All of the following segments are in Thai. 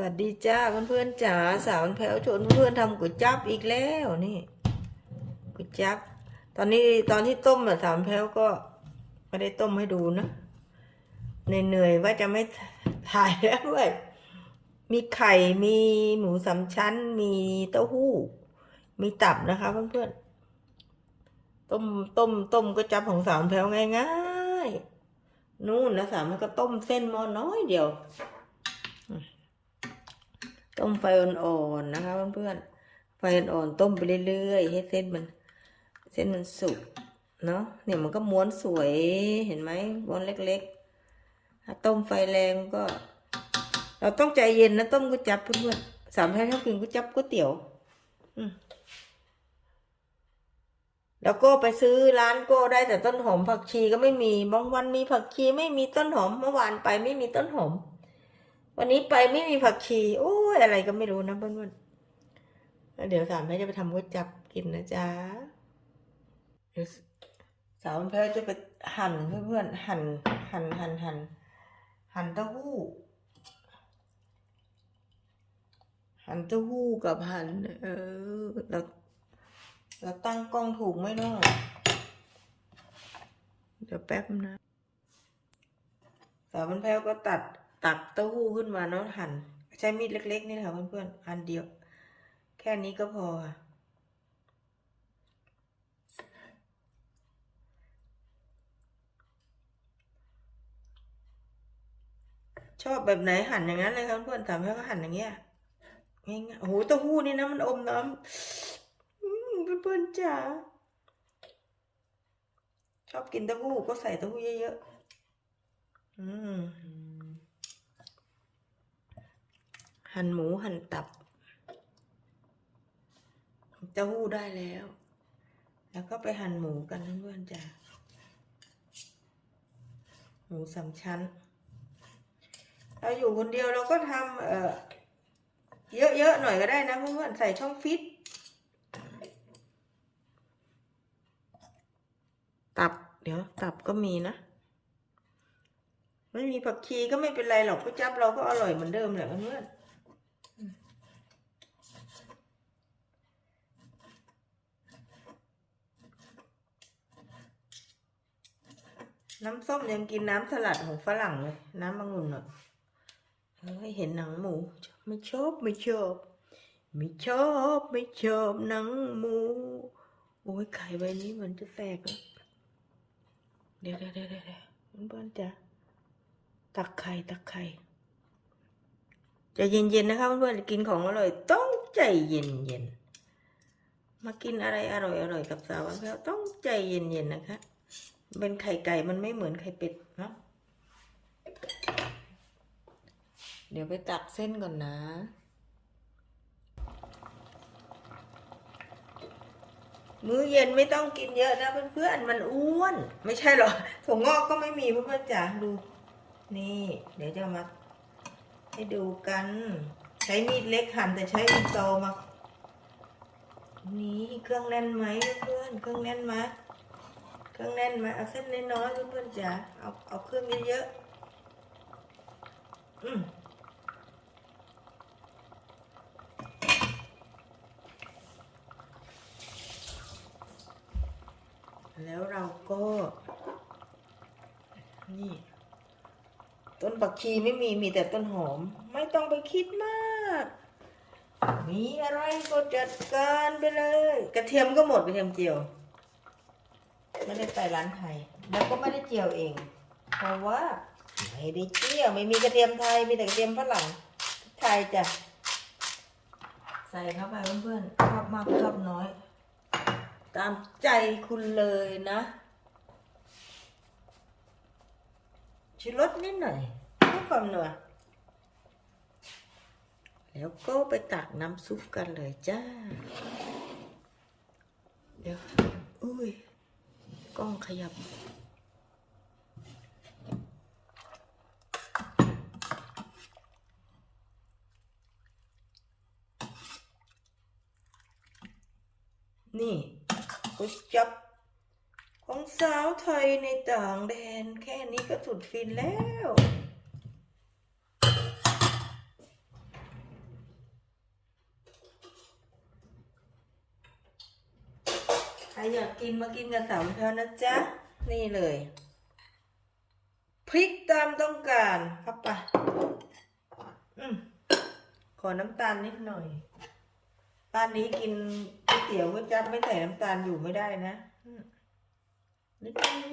วัสดีจ้าเพื่อนๆจ๋าสาวแพลวชวนเพื่อนๆทำก๋วยจั๊บอีกแล้วนี่ก๋วยจั๊บตอนนี้ตอนที่ต้มอะสาวแพลวก็ไม่ได้ต้มให้ดูนะเหนื่อยๆว่าจะไม่ถ่ายแล้วด้วยมีไข่มีหมูสามชั้น มีเต้าหู้ มีตับนะคะเพื่อนๆต้มต้มต้มก๋วยจับของสาวแพลวง่ายๆนู่นนะสาวมันก็ต้มเส้นมอน้อยเดียว ต้มไฟอ่อนๆนะคะเพื่อนๆ ไฟอ่อนๆต้มไปเรื่อยๆ ให้เส้นมัน เส้นมันสุกเนาะ เนี่ยมันก็ม้วนสวย เห็นไหมม้วนเล็กๆ ถ้าต้มไฟแรงก็ เราต้องใจเย็นนะต้มก๋วยจั๊บเพื่อนๆ สามแพทย์ชอบกินก๋วยจั๊บก๋วยเตี๋ยว อืมแล้วก็ไปซื้อร้านโก็ได้แต่ต้นหอมผักชีก็ไม่มี บางวันมีผักชีไม่มีต้นหอม เมื่อวานไปไม่มีต้นหอม วันนี้ไปไม่มีผักชีโอ้ยอะไรก็ไม่รู้นะเพื่อนๆเดี๋ยวสามแม่จะไปทำก๋วยจับกินนะจ๊ะเดี๋ยวสาวแพ้จะไปหั่นเพื่อนๆหั่นหั่นหั่นหั่นหั่นเต้าหู้หั่นเต้าหู้กับหั่นเออเราเราตั้งกล้องถูกไหมเนาะเดี๋ยวแป๊บนะสาวมันแพ้วก็ตัด ตักเต้าหู้ขึ้นมาเนาะหั่นใช้มีดเล็ก ๆ นี่แหละเพื่อนๆอันเดียว แค่นี้ก็พอค่ะชอบแบบไหนหั่นอย่างนั้นเลยครับเพื่อนสามแพ้วก็หั่นอย่างเงี้ยง่ายๆโอ้โหเต้าหู้นี่นะมันอมน้ำอืมเพื่อนๆจ๋าชอบกินเต้าหู้ก็ใส่เต้าหู้เยอะๆอืม หั่นหมูหั่นตับเต้าหู้ได้แล้ว แล้วก็ไปหั่นหมูกันเพื่อนๆจ้ะหมูสามชั้น เราอยู่คนเดียวเราก็ทำเอ่อเยอะๆหน่อยก็ได้นะเพื่อนๆใส่ช่องฟิตตับเดี๋ยวตับก็มีนะ ไม่มีผักชีก็ไม่เป็นไรหรอกก๋วยจั๊บเราก็อร่อยเหมือนเดิมแหละเพื่อน น้ำส้มยังกินน้ำสลัดของฝรั่งเลย น้ำมะงุ่นอะเฮ้ยเห็นหนังหมู ไม่ชอบไม่ชอบไม่ชอบไม่ชอบหนังหมู โอ้ยไข่ใบนี้เหมือนจะแตกแล้วเดี๋ยวเดี๋ยวเดี๋ยวเดี๋ยวเพื่อนจ้ะตักไข่ตักไข่ใจเย็นๆนะคะเพื่อนๆกินของอร่อย ต้องใจเย็นๆมากินอะไรอร่อยๆกับสาวแพ้วต้องใจเย็นๆนะคะ เป็นไข่ไก่มันไม่เหมือนไข่เป็ดเนาะเดี๋ยวไปตักเส้นก่อนนะ มื้อเย็นไม่ต้องกินเยอะนะเพื่อนๆ มันอ้วน ไม่ใช่หรอถั่วงอกก็ไม่มีเพื่อนๆจ๋าดู นี่ เดี๋ยวจะมาให้ดูกัน ใช้มีดเล็กหั่นแต่ใช้มีดโตมา นี่เครื่องแน่นไหมเพื่อนเครื่องแน่นไหม เครื่องแน่นไหมเอาเส้นน้อยๆเพื่อนๆจ๋าเอาเอาเครื่องเยอะๆอืมแล้วเราก็ นี่ ต้นปักชีไม่มีมีแต่ต้นหอม ไม่ต้องไปคิดมาก มีอะไรก็จัดการไปเลย กระเทียมก็หมดกระเทียมเจียว ไม่ได้ไปร้านไทย แล้วก็ไม่ได้เจียวเอง เพราะว่าไม่ได้เจียวไม่มีกระเทียมไทย มีแต่กระเทียมฝรั่งไทยจ้ะ ใส่เข้าไปเพื่อนๆชอบมากชอบน้อย ตามใจคุณเลยนะชิลดนิดหน่อยเพื่อความนัวแล้วก็ไปตักน้ำซุปกันเลยจ้า เดี๋ยว อุ้ย กล้องขยับ นี่กุ๊จับ ของสาวไทยในต่างแดน แค่นี้ก็สุดฟินแล้ว อยากกินมากินกับสามเท่านะจ๊ะ นี่เลย พริกตามต้องการครับปะอขอน้ำตาลนิดหน่อยบ้านนี้กินก๋วยเตี๋ยวก๋วยจั๊บไม่ใส่น้ำตาลอยู่ไม่ได้นะนิดนึง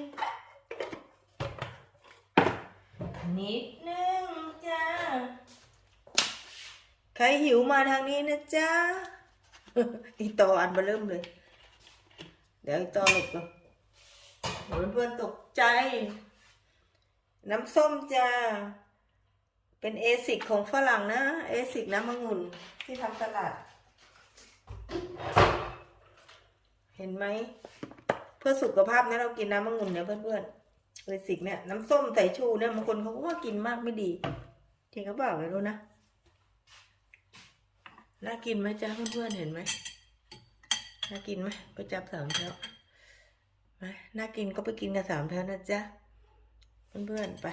นิดนึงจ้าใครหิวมาทางนี้นะจ๊ะอีตออันเบอร์เริ่มเลย เดี๋ยวอีตอหลบก่อนเดี๋ยวเพื่อนๆตกใจ น้ำส้มจ้า เป็นเอซิกของฝรั่งนะ เอซิกน้ำมะงุ่นที่ทำสลัด เห็นไหม เพื่อสุขภาพนะเรากินน้ำมะงุ่นเนี่ยเพื่อนๆ เอซิกเนี่ยน้ำส้มใส่ชูเนี่ยบางคนเขาก็ว่ากินมากไม่ดีจริงเขาบอกไม่รู้นะ น่ากินไหมจ้าเพื่อนๆเห็นไหม น่ากินไหมไปจับสามเท้าไปน่ากินก็ไปกินกับสามเท้านะจ๊ะเพื่อนๆไป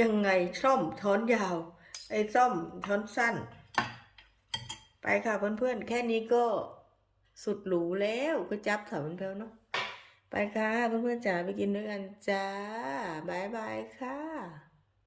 ยังไงซ่อมท้อนยาว ไอ้ซ่อมท้อนสั้น ไปค่ะเพื่อนๆ แค่นี้ก็สุดหรูแล้วก็จับสามเท้าเนาะไปค่ะเพื่อนๆจ๋าไปกินด้วยกันจ้าบายบายค่ะ